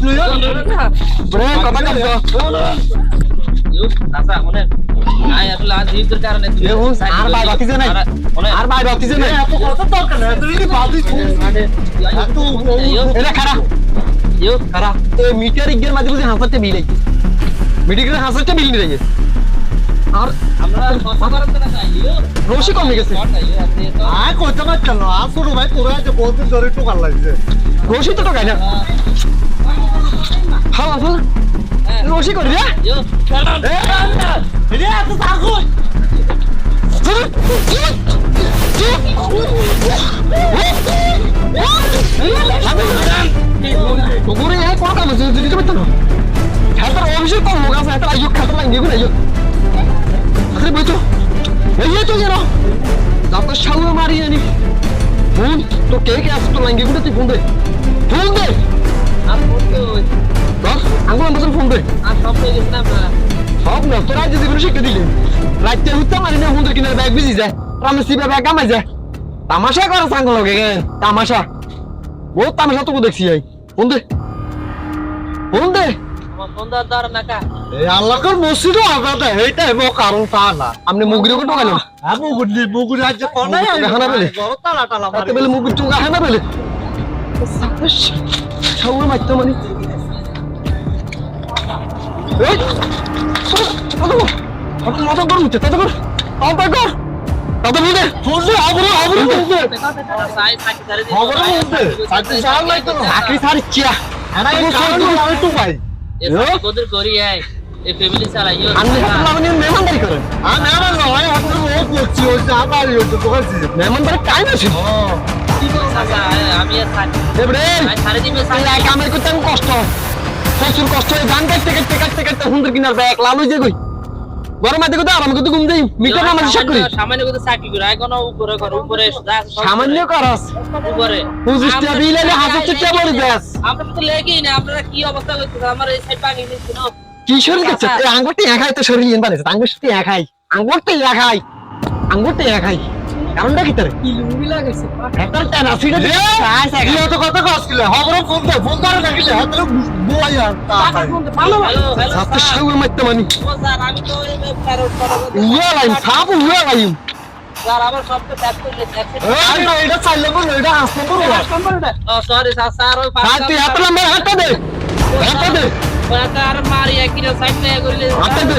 নাই এ হুন, আর ভাই বাতিছে নাই। আর ভাই রকিছে না এটা খারা ইউ খারা এ মিটার ইগের মাঝে বুঝি হাসাতে বিল আইছে মিটিংয়ে হাসাতে বিল নিয়ে গেছে আর আমরা কথা করার না চাই ইউ রশি কমে গেছে রশি তো টাকায় না হালা হালা রশি করি রে ইউ তোরে এই কোন কাম আছে যদি তুমি তো কোন লোক আছে হাতার আইয়ো খাতার লাগে গুলো আইয়ো আরে বইতো এই তো যেন। দাঁত শাউয়ে মারি আনি ফোন তো কে কে আসতো লাগে গুলো তুই ফোন দে। ফোন দে। রাইতে হুত্তা মারি না হুন্দর কিনার ব্যাগ বিজি যায়। রামে সিবে ব্যাগ কামাই যায়। তামাশা করে সাঙ্গ লগে গেন তামাশা। বহুত তামাশা তোকে দেখছি আই। ফোন দে ফোন দে আমার ফোন দেওয়ার দ্বারা নাকা আল্লাহর মসজিদও আলাদা এইটাই মো কারণ তা না আপনি মুগরি কোটো গেল আমি মুগুরি আজ কোনায় মুগুরি দেখানা তালা টালা তাতে বেলে মুগরি চুগা বেলে ছাউর মারতে মানে। এই আপনি মাথা গরম হচ্ছে তাতে কর তাতে কর তাতে ফোন দে আবরু আবরু মধ্যে। সাথে সাল নাই তো চাকরি সারি চিয়া আরে কারণ আমি তো ভাই কদর করি এই এই ফ্যামিলি সারা ইউ আপনি মেহমানদারি করেন। আমি নয় আপনি ও। করছি ওই যে আমার তো বলছি মেহমানদারি আমি আমি সারে কামের করতে আমি কষ্ট প্রচুর কষ্ট হয়। ধান কাটতে কাটতে কাটতে কাটতে হুন্দর কিনার ব্যাগ লাল যায় কই? গরম কোথাও আরাম কত ঘুম দেই। মিটার না মানে করি সামান্য কত সাকি করে। এখন উপরে কর উপরে সামান্য করস উপরে। বিল হাজার টাকা বলে দেস আমরা তো লেগেই না। আপনারা কি অবস্থা করতেছে? আমার এই সাইড পানি নিচ্ছি না? কি শরীর করছে? আঙ্গুরটি একাই তো শরীর ইন বানাইছে আঙ্গুর সাথে একাই আঙ্গুরটি একাই আঙ্গুরটি একাই কারণটা কি তোর? টানা দে কি হতো কথা কসকিলে খবরের ফোন দে ফোন করে দেখিলে হাতে বুয়াই আর তা ভাই হ্যালো হ্যালো সাথে সাউর মারতে মানি। ও স্যার আমি তো এই ফেরত করাবো ইয়া লাইন সাপ ইয়া লাইন স্যার আমার সব তো ট্যাপ করে দেখছে এই না এটা চাইলে বল এটা আসতে পারব সরি স্যার স্যার ওই হাত তুই হাত নাম্বার হাতটা দে হাতটা দে। ওই মারি এক সাইড থেকে করলে হাতটা দে।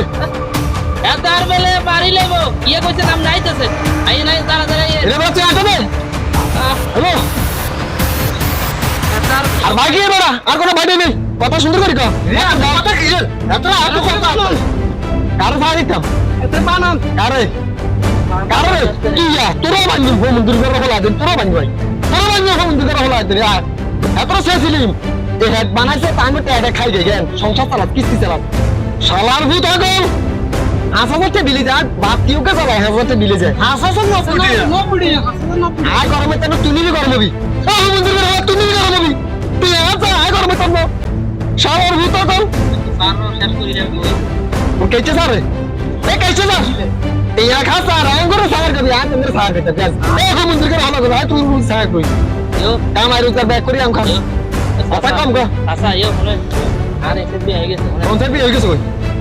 এত আর বেলে মারি লেবো ইয়ে কইছে নাম নাইতেছে। আই নাই তারা তারা ইয়ে রে বাচ্চা হাতটা হ্যালো? আর বাকি এবারা? আর কোনো বাড়ি নেই। কথা সুন্দর করি এ কথা কি এত কথা কারও কারে? কারে? কি ইয়া? তোরা বান্ধব হোম মন্দির করে হলা দিন তোরা বান্ধব ভাই তোরা বান্ধব হোম মন্দির করে হলা দিন আর এত শেষিলিম হেড বানাইছে তাই এটা খাই গেন সংসার চালাত কিস্তি চালাত। শালার ভূত হাসা করতে বিলি যা বাপ কিউকে সবাই হাসা করতে বিলি যায় হাসা সব নপুড়ি নপুড়ি আর গরমে তেন তুমি বি গরম হবি ও বন্ধু করে তুমি বি গরম হবি তুই আসা আর গরমে তেন। শাওর ভূত কল ও কেছে স্যার এ কেছে স্যার ইয়া খা স্যার আই করে স্যার কবি আজ মেরে স্যার করতে প্যাস এ হো বন্ধু করে হামা করে তুই রুল স্যার কই ইও কাম আইরু তার ব্যাক করি আম খা কথা কম গো আসা ইও হলো আরে সে বি হয়ে গেছে কোন সে বি হয়ে গেছে কই?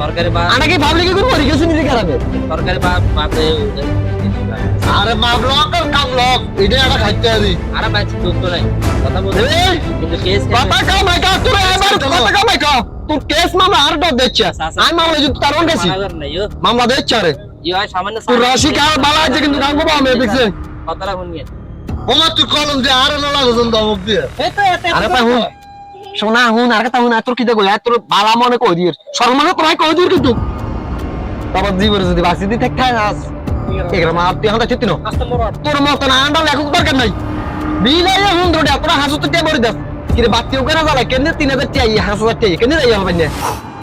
সরকারি বা আনাকে ভাবলি কি করব? রিকেছে নিজে খারাপে। সরকারি বা বাতে আরে মামলা কর কাম লক এটা একটা খাইতে আরি আর বাচ্চা দুধ তো নাই। কথা বলতে এই কিন্তু কেস কথা কামাই কা? তোর এবার কথা কামাই কা? তোর কেস মামলা আর ডর দিচ্ছে। আমি মামলা যদি তার গেছি নাই ইয়ো মামলা দিচ্ছে রে ইয়ো সামান্য তোর রাশি কা বালা আছে কিন্তু গাঙ্গো বা আমি দেখছে কথাটা শুনিয়ে ওমা তুই কলম যে আর না লাগো জন দমক দিয়ে। আরে পা হুন। শোনা হুন আর কথা হুন তোর কি দেখো তোর বালা মনে কই দির সরমানে তোরাই কই দির কিন্তু? তারপর জীবনে যদি বাসি দি থাকতে আস। এগুলো মা তুই হাতে চিত্তিনো তোর মত না আন্ডা লেখক দরকার নাই। বিলাই হুন ধরে তোরা হাসু তো কে বড়ি দেস কিরে বাতিও কেন জ্বালা কেনে তিন হাজার টিয়াই হাজার হাজার টিয়াই কেনে যাই হবে না?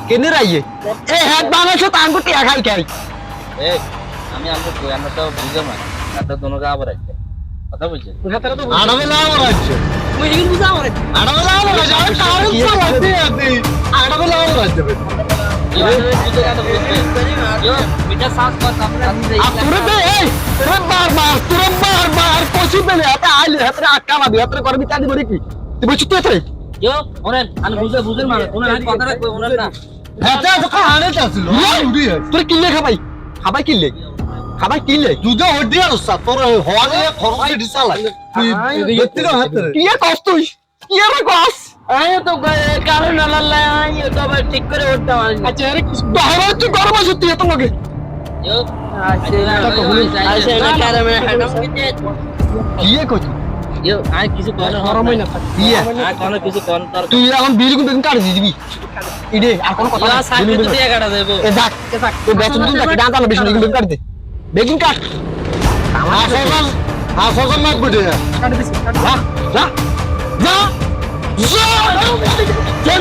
কেনে রাইয়ে এ হ্যাঁ বাংলাদেশে তো আঙ্গুর টিয়া খাই খাই। আমি কই? আমরা তো বুঝে না। একটা দোনো গা আবার আছে কথা বুঝছে আড়াবেলা আমার আছে মুই এগুলো বুঝা আমার আছে আছি আড়াবেলা আমার আছে আমরা আমি হ্যাঁ তো চাছিল উড়ি তোর কিনলে খাবাই খাবাই কিনলে কিনলে দুধে হড্ডি আর তোর হওয়া দিয়ে খরচ এটি তুই না হাতে কি তুই কি আমি তো কারণ আল্লাহ তো আবার ঠিক করে উঠতে পারি আচ্ছা আরে তুই গরম আছে তুই এত লগে ইয়ো আচ্ছা ইয়ো আর তুই এখন বিল কিন্তু কাট দিবি ইডে আর কোন কথা না দিয়ে কাটা দেব দেখ তুই বেতন দেখ বেশি বেগুন কাট দে বেগুন কাট আসল আসল না গুডে যা যা। যা। যা যা